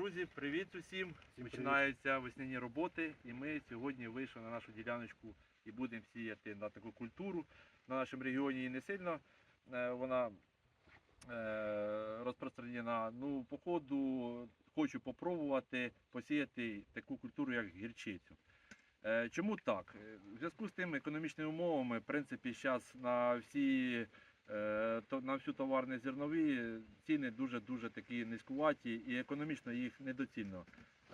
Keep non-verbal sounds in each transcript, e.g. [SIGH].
Друзі, привіт усім! Починаються весняні роботи, і ми сьогодні вийшли на нашу діляночку і будемо сіяти на таку культуру. На нашому регіоні не сильно е, вона е, розпространена. Ну, по ходу хочу попробувати посіяти таку культуру, як гірчицю. Е, Чому так? В зв'язку з тими економічними умовами, в принципі, зараз на всі на всю товарні зернові ціни дуже-дуже такі низькуваті і економічно їх недоцільно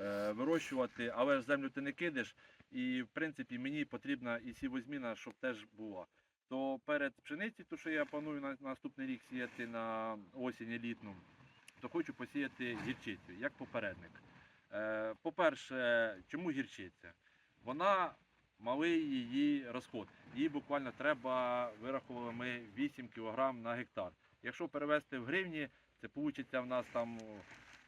е, вирощувати, але землю ти не кидиш. І в принципі мені потрібна і сівозміна, щоб теж була. То перед пшениці, то що я планую на наступний рік сіяти на осінь і літну, то хочу посіяти гірчицю як попередник. Е, По-перше, чому гірчиця? Вона малий її розход. Їй буквально треба, вирахували ми 8 кг на гектар. Якщо перевести в гривні, це вийде в нас там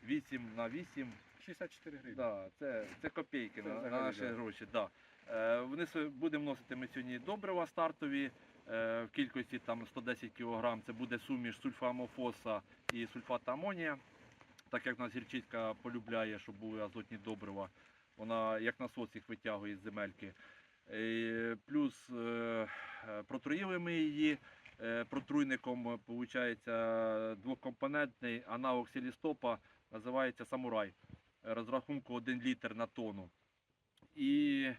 8 на 8 64 гривні. Да, це, це копійки Це на, на наші да. гроші. Да. Е, вони будемо вносити ми сьогодні добрива стартові е, в кількості там 110 кг. Це буде суміш сульфамофоса і сульфата амонія. Так як в нас гірчицька полюбляє, щоб були азотні добрива. Вона як насос їх витягує з земельки. Е, плюс е, е, протруїли ми її протруйником, виходить, двокомпонентний аналог селістопа, називається самурай розрахунку 1 літр на тонну. І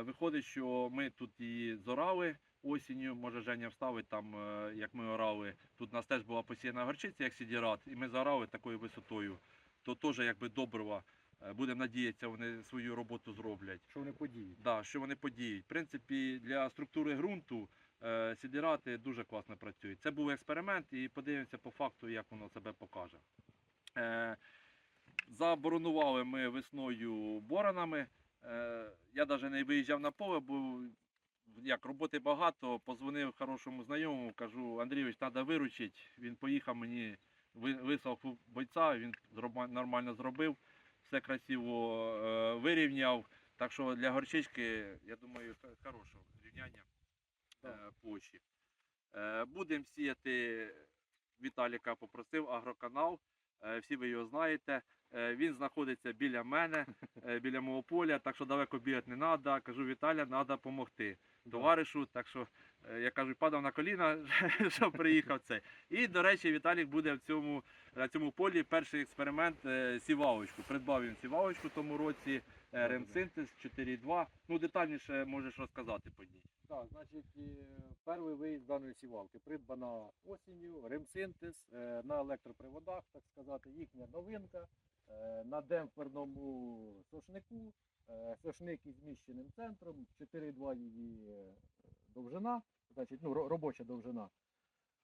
виходить, що ми тут її зорали осінню, може Женя вставить там, як ми орали. Тут у нас теж була посіяна горчиця, як сідірат, і ми зорали такою висотою. То теж якби добрива. Е, Будемо надіятися, вони свою роботу зроблять. Що вони подіють? Да, що вони подіють. В принципі, для структури ґрунту е, сідірати дуже класно працюють. Це був експеримент і подивимося по факту, як воно себе покаже. Е, заборонували ми весною боронами. Я навіть не виїжджав на поле, бо як роботи багато, позвонив хорошому знайомому, кажу, Андрійович, треба виручити. Він поїхав мені, ви- вислав бойця, він нормально зробив, все красиво е, вирівняв. Так що для горчички, я думаю, хороше рівняння е, площі. Е, Будемо сіяти, Віталіка попросив, агроканал. Е, Всі ви його знаєте. Е, Він знаходиться біля мене, е, біля мого поля, так що далеко бігати не треба. Кажу, Віталя, треба допомогти товаришу. Так що е, я кажу, падав на коліна, [LAUGHS] щоб приїхав цей. І, до речі, Віталік буде в цьому, на цьому полі перший експеримент е, сівалочку. Придбав він сівалочку в тому році, е, Ремсинтез 4.2. Ну, детальніше можеш розказати по ній. Так, значить, перший виїзд даної сівалки придбана осінню, ремсинтез на електроприводах, так сказати, їхня новинка на демпферному сошнику. Е, Сошник із зміщеним центром, 4,2 її е, довжина, значить, ну, робоча довжина.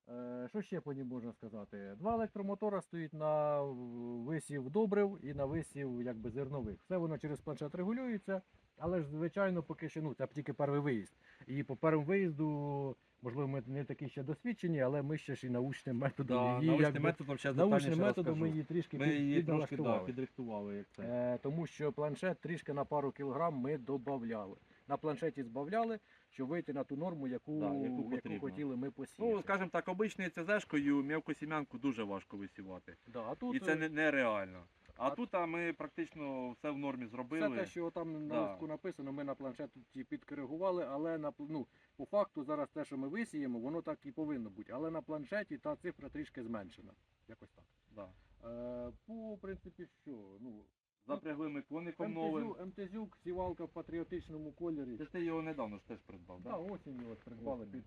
Е, Що ще по ній можна сказати? Два електромотора стоїть на висів добрив і на висів якби, зернових. Все воно через планшет регулюється, але ж, звичайно, поки що ну, це тільки перший виїзд. І по першому виїзду, можливо, ми не такі ще досвідчені, але ми ще ж і научним методом її, якби, методом научним методом ми її трішки Ми під- її трошки да, підрихтували. Як це. Е, тому що планшет трішки на пару кілограм ми додавали. На планшеті збавляли, щоб вийти на ту норму, яку, Да, яку яку, хотіли ми посіяти. Ну, скажімо так, обичною ЦЗшкою м'явкосім'янку дуже важко висівати. да, а тут, І це е, не- нереально. А, а- тут а ми практично все в нормі зробили. Все те, що там на Да. листку написано, ми на планшеті підкоригували, але на ну, по факту зараз те, що ми висіємо, воно так і повинно бути. Але на планшеті та цифра трішки зменшена. Якось так. Да. Е, по принципі, що? Ну, Запрягли ми коником новим. МТЗюк, сівалка в патріотичному кольорі. Це ти його недавно ж теж придбав, Да, так? осінню от придбали під,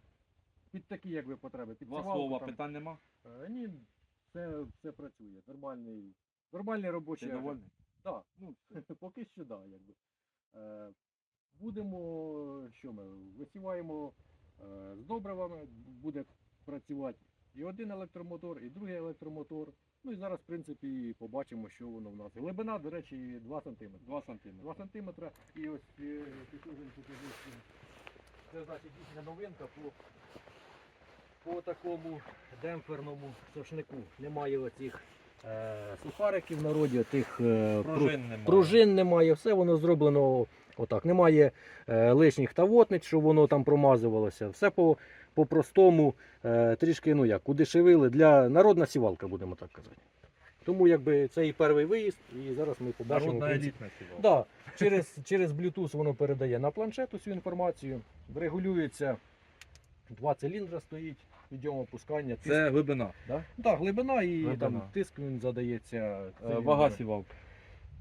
під такі якби потреби. Під Два сівалку слова, там. питань нема. Е, ні, все, все працює. Нормальний, нормальний робочий. Ти довольний? Так, ну, [LAUGHS] поки що да, якби. Е, будемо, що ми, висіваємо е, з добривами, буде працювати і один електромотор, і другий електромотор. Ну і зараз, в принципі, побачимо, що воно в нас. Глибина, до речі, 2 см. Два сантиметри. 2 см і ось е, покажу, покажу, це значить їхня новинка по, по такому демпферному сошнику. Немає оцих сухариків в народі, тих е, пру- Пружин немає. пружин немає, все воно зроблено отак. Немає е, лишніх тавотниць, щоб воно там промазувалося. Все по, по-простому, е, трішки, ну як, удешевили для народна сівалка, будемо так казати. Тому якби це і перший виїзд, і зараз ми побачимо. Народна елітна сівалка. Да, через, через Bluetooth воно передає на планшет усю інформацію. Регулюється два циліндри стоїть, підйом опускання, тиск. Це глибина. Да? Да, глибина і Глибина. там тиск він задається. Е. Вага сівалки.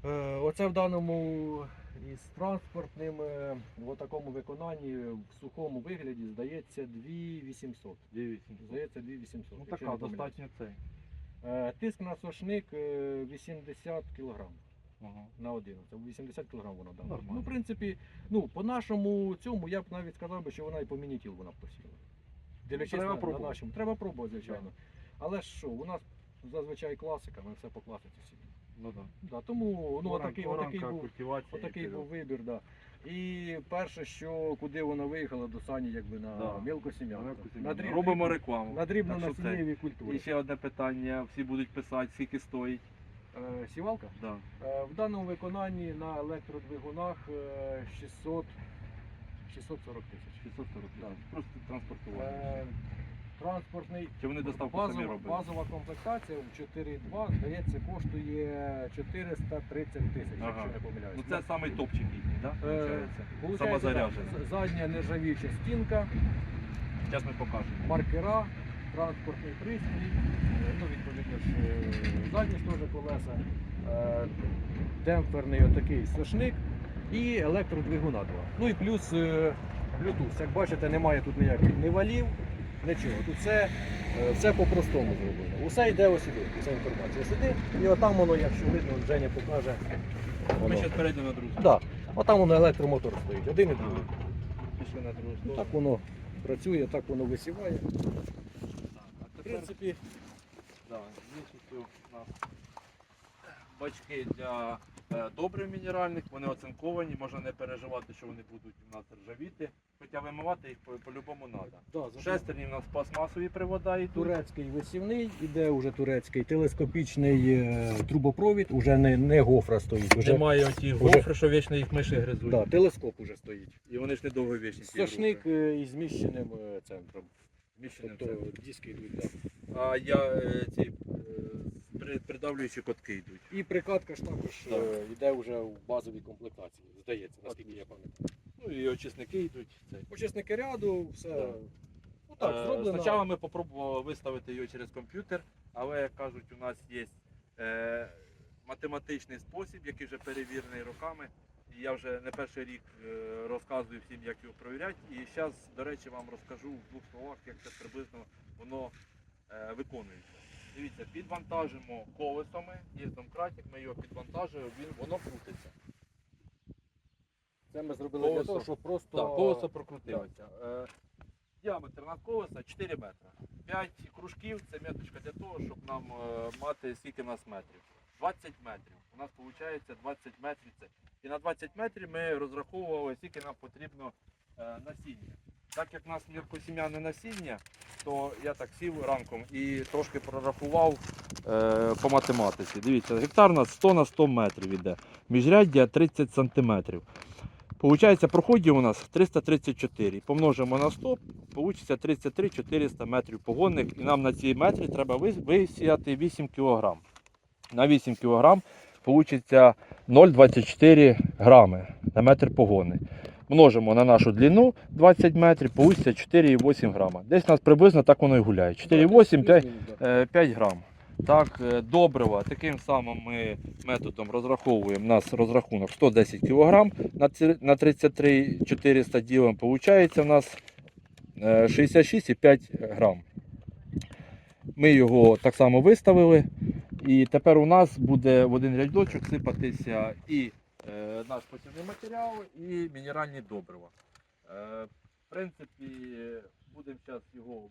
Е, Оце в даному із транспортним е, в такому виконанні в сухому вигляді здається 2800. Здається 2800. Ну така, достатньо цей. Е, Тиск на сошник е, 80 кг Ага. на 11. 80 кг вона дала. Ну, в принципі, ну, по нашому цьому я б навіть сказав би, що вона і по мінітіл вона посіла. Дивлячись треба на, на пробувати. нашому. Треба пробувати, звичайно. Але ж що, у нас зазвичай класика, ми все по класиці сіємо. Ну да. Да, тому ну, отакий, отакий, Оранка, був, культивація. отакий був вибір. Да. І перше, що куди вона виїхала до сані, якби на Да. мілкосім'янку. На дріб- Робимо рекламу. На дрібно Так що це. насіннєві культури. І ще одне питання, всі будуть писати, скільки стоїть. Е, сівалка? Да. Е, В даному виконанні на електродвигунах е, 600, 640 тисяч. 640 Да. Просто транспортування. Е, Транспортний Чи вони доставку самі базова, роблять? базова комплектація в 4.2, здається, коштує 430 тисяч, Ага. якщо не помиляюсь. Ну це самий топчик їхній, так? Е, Получається. Получається, Самозаряджена. так, з- задня нержавіюча стінка, Зараз ми покажемо. маркера, транспортний пристрій, е, ну, відповідно ж, е, задні ж теж колеса, е, демпферний отакий сошник і електродвигуна два. Ну і плюс е, Bluetooth. Як бачите, немає тут ніяких ні валів, нічого. Тут все, е, все по-простому зроблено. Усе йде ось сюди, вся інформація сюди. І отам воно, якщо видно, Женя покаже. Ми зараз перейдемо на другу. Да. Отам воно електромотор стоїть, один і другий. Пішли на другу Ну, сторону. так воно працює, так воно висіває. Так, а В принципі, Да, тут у нас бачки для добрив мінеральних, вони оцинковані, можна не переживати, що вони будуть у нас ржавіти, хоча вимивати їх по- по-любому треба. да, Шестерні у нас пластмасові привода йдуть. турецький висівний, іде вже турецький телескопічний е, трубопровід, уже не, не гофра стоїть. Уже, Немає оті уже- гофри, що вічно їх миші гризуть. да, телескоп уже стоїть. І вони ж недовго вічні. ці Сошник е, із зміщеним е, центром. Зміщеним Тобто центром. диски йдуть. Да. А я е, ці е, придавлюючі котки йдуть. І прикатка ж також Да. е, йде вже в базовій комплектації, здається, наскільки я пам'ятаю. Ну і очисники йдуть. Цей. Учасники ряду, все. Да. Ну так, Е, зроблено. Спочатку ми спробували виставити його через комп'ютер, але як кажуть, у нас є е, математичний спосіб, який вже перевірений роками. І я вже не перший рік е, розказую всім, як його перевіряти. І зараз, до речі, вам розкажу в двох словах, як це приблизно воно е, виконується. Дивіться, підвантажимо колесами, є домкратик, ми його підвантажуємо, він, воно крутиться. Це ми зробили для того, щоб просто. Так, колесо прокрутилося. Е, діаметр на колеса 4 метри. 5 кружків це меточка для того, щоб нам е, мати скільки в нас метрів. 20 метрів. У нас виходить 20 метрів. Це. І на 20 метрів ми розраховували, скільки нам потрібно е, насіння. Так як в нас мілкосім'яне насіння, то я так сів ранком і трошки прорахував е, по математиці. Дивіться, гектар у нас 100 на 100 метрів іде. Міжряддя 30 сантиметрів. Получається, проходів у нас 334. Помножимо на 100, получиться 33 400 метрів погонних. І нам на ці метри треба висіяти 8 кг. На 8 кг получиться 0,24 грами на метр погони. Множимо на нашу длину 20 метрів, получиться 4,8 грама. Десь у нас приблизно так воно і гуляє. 4,8 5, Е, 5 грам. Так, е, добрива. Таким самим ми методом розраховуємо. У нас розрахунок 110 кг на ці- на 33 400 ділимо. Получається у нас е, 66,5 грам. Ми його так само виставили. І тепер у нас буде в один рядочок сипатися і е, наш посівний матеріал, і мінеральні добрива. Е, в принципі, будемо зараз його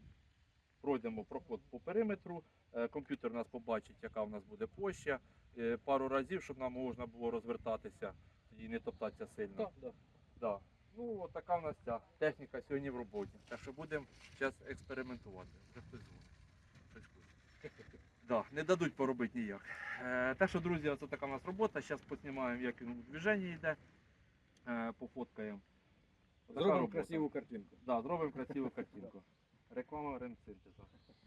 пройдемо проход по периметру. Е, Комп'ютер нас побачить, яка у нас буде площа. Е, Пару разів, щоб нам можна було розвертатися і не топтатися сильно. Так, так. Да. Ну, така у нас ця техніка сьогодні в роботі. Так що будемо зараз експериментувати. Вже хтось дзвонить. Хтось хоче. Да, не дадуть поробити ніяк. Е, так що, друзі, це така у нас робота. Зараз поснімаємо, як він у движенні йде. Е, пофоткаємо. Зробимо красиву картинку. Да, зробимо красиву картинку. Реклама ремсинтеза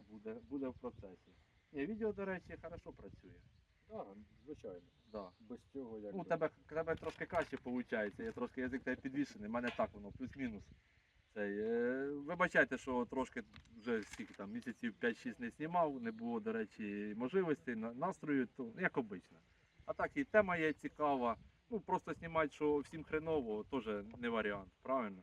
буде, буде в процесі. Ні, відео, до речі, хорошо працює. Так, звичайно. Да. Без цього як. Ну, у тебе, тебе трошки краще виходить, я трошки язик тебе підвішений, у мене так воно, плюс-мінус. Е, вибачайте, що трошки вже скільки там місяців 5-6 не знімав, не було, до речі, можливостей, настрою, то як обично. А так і тема є цікава. Ну просто знімати, що всім хреново, теж не варіант, правильно?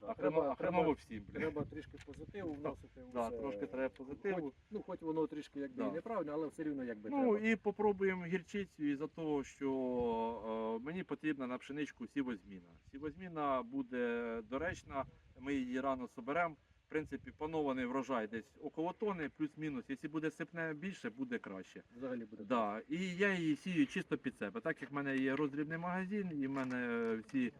Да, треба, треба, всім, блін. треба трішки позитиву вносити. Да, це. трошки треба позитиву. Хоч, ну, хоч воно трішки якби Да. і неправильно, але все рівно якби Ну треба. і попробуємо гірчицю із-за того, що е, мені потрібна на пшеничку сівозміна. Сівозміна буде доречна, ми її рано соберемо. В принципі, планований врожай десь около тони, плюс-мінус. Якщо буде сипне більше, буде краще. Взагалі буде. Да. І я її сію чисто під себе. Так як в мене є роздрібний магазин, і в мене всі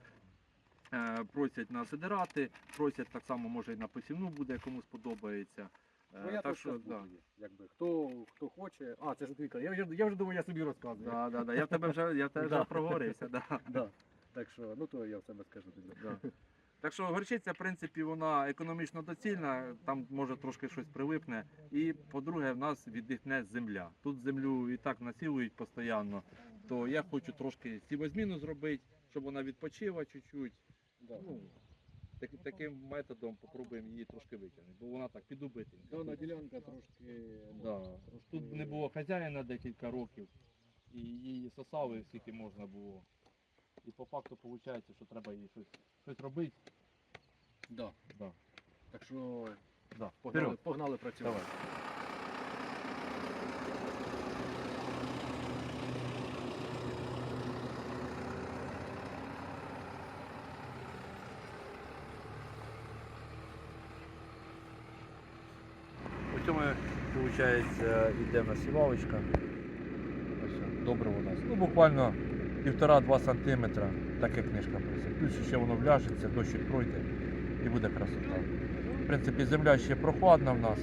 просять на сидирати, просять так само, може і на посівну буде, кому сподобається. Е, Ну, я так що, да. якби хто, хто хоче. А, це ж твій Я, вже- я вже думаю, я собі розказую. Да, да, да. Я в тебе вже, я в тебе [LAUGHS] вже проговорився. Да. [LAUGHS] Да. Так що, ну то я в себе скажу тобі. Да. Так що горчиця, в принципі, вона економічно доцільна, там може трошки щось прилипне. І по-друге, в нас віддихне земля. Тут землю і так насилують постійно. То я хочу трошки сівозміну зробити, щоб вона відпочила чуть-чуть. Да. Ну, так, таким методом попробуємо її трошки витягнути, бо вона так підубитенька. Дана ділянка трошки. Да. трошки- Тут не було хазяїна декілька років, і її сосали скільки можна було. І по факту виходить, що треба їй щось, щось робити. Да. Да. Так що Да. погнали, Вперед. погнали працювати. Давай. Цьому, виходить, йде в нас сівалочка. Добре у нас. Ну, буквально 1,5-2 см, так як книжка просить. Плюс ще воно вляжеться, дощик пройде і буде красота. В принципі, земля ще прохладна в нас.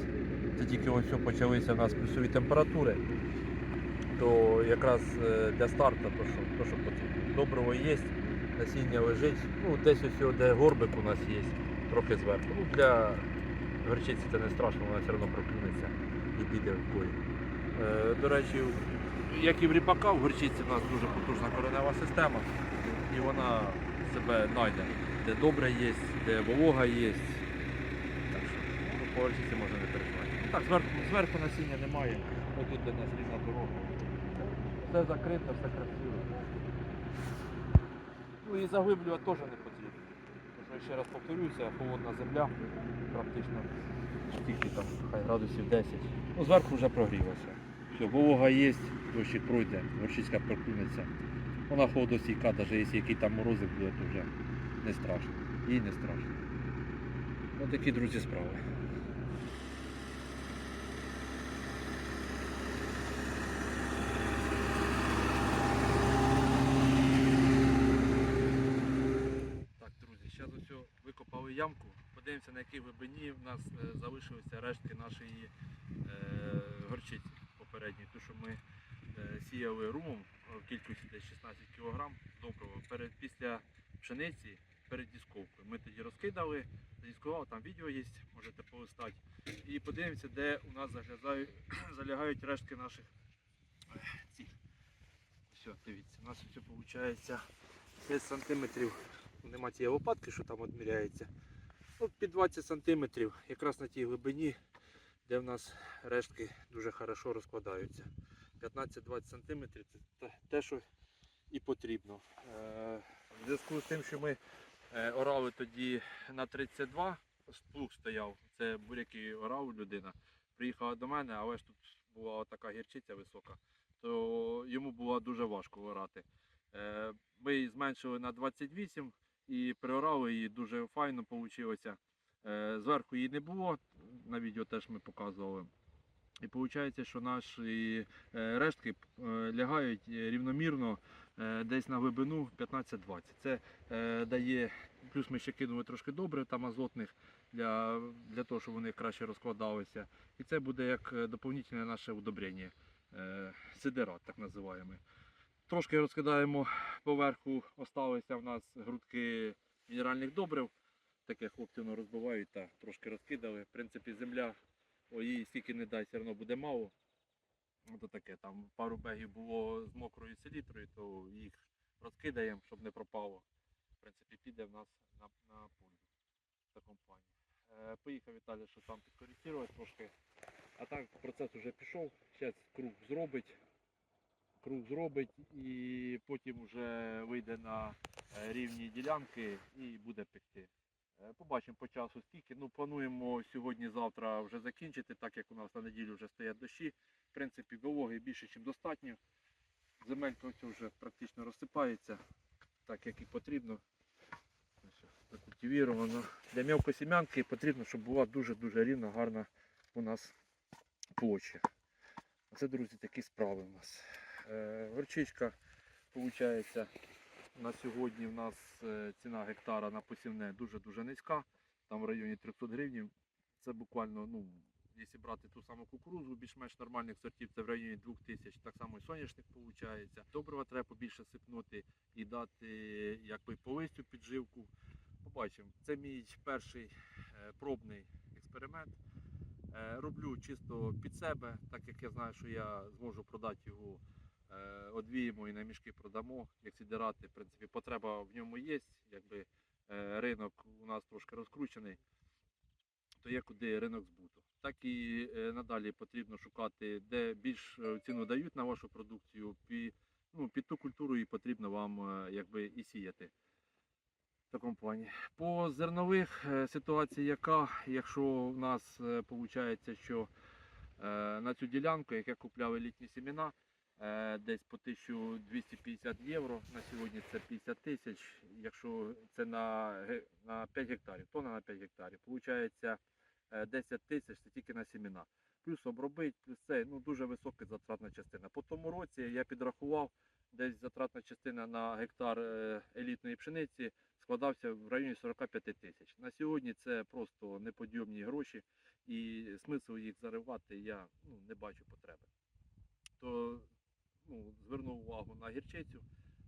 Це тільки ось почалися в нас плюсові температури. То якраз е, для старту то, що, то, що потрібно. Добриво є, насіння лежить. Ну, десь ось де горбик у нас є, трохи зверху. Ну, для горчиці це не страшно, вона все одно проклюнеться і піде в бой. Е, до речі, як і в ріпака, в горчиці в нас дуже потужна коренева система, і вона себе знайде, де добре є, де волога є. Так що ну, по горчиці можна не переживати. Ну, так, зверху, зверху насіння немає, ось тут де в нас різна дорога. Все закрите, все красиво. Ну і заглиблювати теж не потрібно. Ще раз повторюся, холодна земля, практично стільки там, градусів 10. Ну, зверху вже прогрілося. Все, волога є, дощик пройде, горчицька проклюнеться. Вона холодостійка, навіть якщо який там морозик буде, то вже не страшно. Їй не страшно. Ось такі, друзі, справи. Так, друзі, зараз ось викопали ямку. Подивимося, на якій глибині в нас е, залишилися рештки нашої е, горчиці попередньої. Ту, що ми е, сіяли румом в кількості десь 16 кг доброго після пшениці перед дісковкою. Ми тоді розкидали, задіскували, там відео є, можете полистати. І подивимося, де у нас [CLEARS THROAT] залягають рештки наших цих. Все, дивіться, у нас все виходить 5 сантиметрів нема цієї лопатки, що там відміряється. Ну, під 20 см, якраз на тій глибині, де в нас рештки дуже хорошо розкладаються. 15-20 см це те- що і потрібно. Е, В зв'язку з тим, що ми е, орали тоді на 32, плуг стояв, це буряки орав людина. Приїхала до мене, але ж тут була така гірчиця висока, то йому було дуже важко орати. Е, Ми зменшили на 28 і приорали її дуже файно вийшло. Зверху її не було, на відео теж ми показували. І виходить, що наші е, рештки е, лягають е, рівномірно е, десь на глибину 15-20. Це е, дає, плюс ми ще кинули трошки добре там азотних для, для того, щоб вони краще розкладалися. І це буде як е, доповнительне наше удобрення, е, сидерат, так називаємо. Трошки розкидаємо поверху, осталися в нас грудки мінеральних добрив. Таке хлопці розбивають та трошки розкидали. В принципі, земля, їй скільки не дай, все одно буде мало. Ото таке, там пару бегів було з мокрою селітрою, то їх розкидаємо, щоб не пропало. В принципі, піде в нас на, на пользу в такому. Е, поїхав Віталій, що там підкоректувати трошки. А так процес вже пішов. Зараз круг зробить. Круг зробить і потім вже вийде на е, рівні ділянки і буде пекти. Е, Побачимо по часу скільки. Ну, плануємо сьогодні-завтра вже закінчити, так як у нас на неділю вже стоять дощі. В принципі, вологи більше, ніж достатньо. Земелька ось вже практично розсипається, так як і потрібно. Ось Закультивіровано. Для мелкосім'янки потрібно, щоб була дуже-дуже рівна, гарна у нас площа. Це, друзі, такі справи у нас. Е, горчичка, виходить, на сьогодні в нас е, ціна гектара на посівне дуже-дуже низька, там в районі 300 гривень. Це буквально, ну, якщо брати ту саму кукурузу, більш-менш нормальних сортів, це в районі 2000, так само і соняшник виходить. Добрива треба побільше сипнути і дати якби по підживку. Побачимо. Це мій перший е, пробний експеримент. Е, Роблю чисто під себе, так як я знаю, що я зможу продати його е, одвіємо і на мішки продамо. Як сідирати, в принципі, потреба в ньому є. Якби е, ринок у нас трошки розкручений, то є куди ринок збуту. Так і е, надалі потрібно шукати, де більш е, ціну дають на вашу продукцію. Пі, ну, під ту культуру і потрібно вам е, якби і сіяти. В такому плані. По зернових е, ситуація яка, якщо в нас виходить, що е, на цю ділянку, як я купляв елітні семена, е, десь по 1250 євро, на сьогодні це 50 тисяч, якщо це на, на 5 гектарів, тонна на 5 гектарів, виходить 10 тисяч це тільки на семена. Плюс обробить, плюс це ну, дуже висока затратна частина. По тому році я підрахував, десь затратна частина на гектар е, елітної пшениці складався в районі 45 тисяч. На сьогодні це просто неподйомні гроші, і смисл їх заривати я ну, не бачу потреби. То ну, зверну увагу на гірчицю,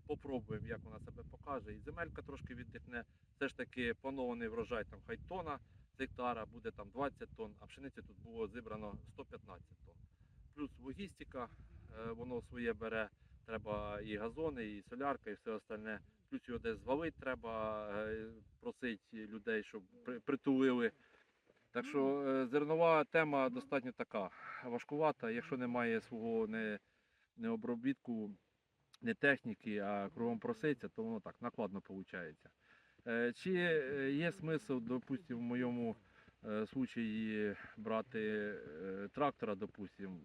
попробуємо, як вона себе покаже. І земелька трошки віддихне. Все ж таки планований врожай там хай тона з гектара, буде там 20 тонн, а пшениці тут було зібрано 115 тонн. Плюс логістика, е, воно своє бере, треба і газони, і солярка, і все остальне. Плюс його десь звалити треба, е, просити людей, щоб притулили. Так що е, зернова тема достатньо така важкувата. Якщо немає свого не, не обробітку, не техніки, а кругом проситься, то воно так накладно виходить. Чи е, є смисл, допустимо, в моєму е, случаї брати е, трактора, допустимо,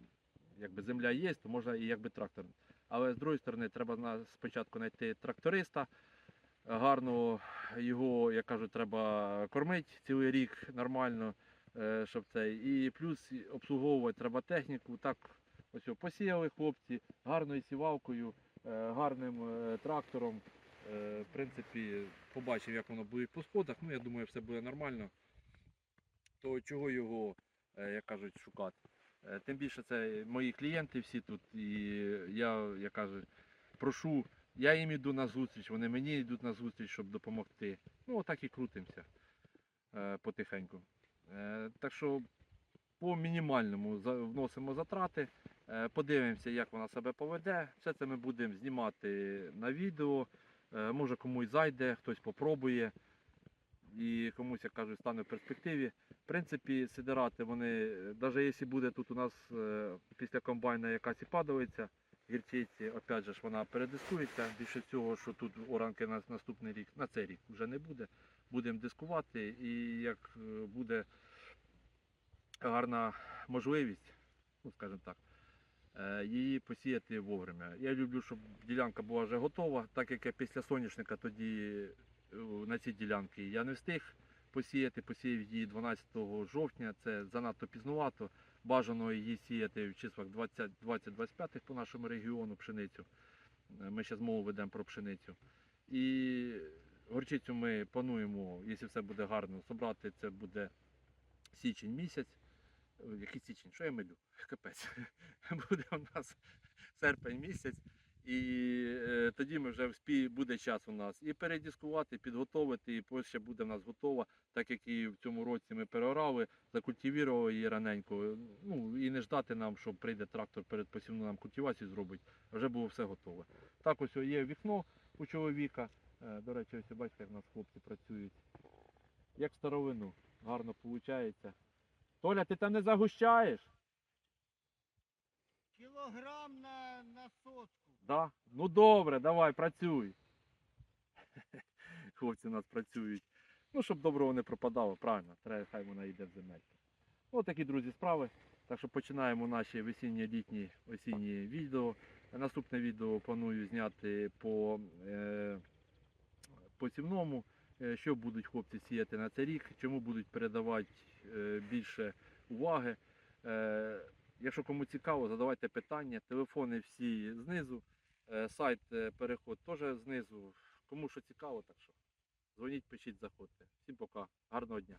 якби земля є, то можна і якби трактор. Але з другої сторони, треба спочатку знайти тракториста, гарно його, як кажуть, треба кормити цілий рік нормально, е, щоб це. І плюс обслуговувати треба техніку. Так, ось посіяли хлопці гарною сівалкою, е, гарним е, трактором. Е, В принципі, побачив, як воно буде по сходах. Ну, я думаю, все буде нормально. То чого його, як кажуть, шукати? Тим більше це мої клієнти всі тут, і я, як кажу, прошу, я їм йду на зустріч, вони мені йдуть на зустріч, щоб допомогти. Ну, отак і крутимося потихеньку. Так що по мінімальному вносимо затрати, подивимося, як вона себе поведе. Все це ми будемо знімати на відео. Е, Може комусь зайде, хтось попробує і комусь, як кажуть, стане в перспективі. В принципі, сидирати вони, навіть якщо буде тут у нас е, після комбайна якась і падалиця, гірчиці, опять же ж вона передискується. Більше цього, що тут оранки на наступний рік, на цей рік вже не буде. Будемо дискувати і як е, буде гарна можливість, ну скажімо так, е, її посіяти вовремя. Я люблю, щоб ділянка була вже готова, так як я після соняшника тоді е, на цій ділянці я не встиг посіяти, посіяв її 12 жовтня, це занадто пізнувато. Бажано її сіяти в числах 20 20-25 по нашому регіону пшеницю. Е, Ми ще змову ведемо про пшеницю. І горчицю ми плануємо, якщо все буде гарно, собрати це буде січень місяць. Який січень? Що я милю? Капець. [LAUGHS] Буде у нас серпень місяць. І е, тоді ми вже вспі... буде час у нас і передіскувати, і підготовити, і Польща буде в нас готова, так як і в цьому році ми переорали, закультивували її раненько. Ну і не ждати нам, що прийде трактор перед посівну нам культивацію зробить, а вже було все готове. Так ось є вікно у чоловіка. Е, До речі, ось бачите, як у нас хлопці працюють. Як старовину. Гарно виходить. Толя, ти там не загущаєш? Кілограм на, на сотку. Да? Ну добре, давай, працюй. [LAUGHS] Хлопці у нас працюють. Ну, щоб доброго не пропадало, правильно, треба, хай вона йде в земельку. Ось такі, друзі, справи. Так що починаємо наші весінні-літні осінні відео. Наступне відео планую зняти по е, посівному, що будуть хлопці сіяти на цей рік, чому будуть передавати е, більше уваги. Е, Якщо кому цікаво, задавайте питання. Телефони всі знизу. Е, Сайт е, переход теж знизу. Кому що цікаво, так що дзвоніть, пишіть, заходьте. Всім пока. Гарного дня.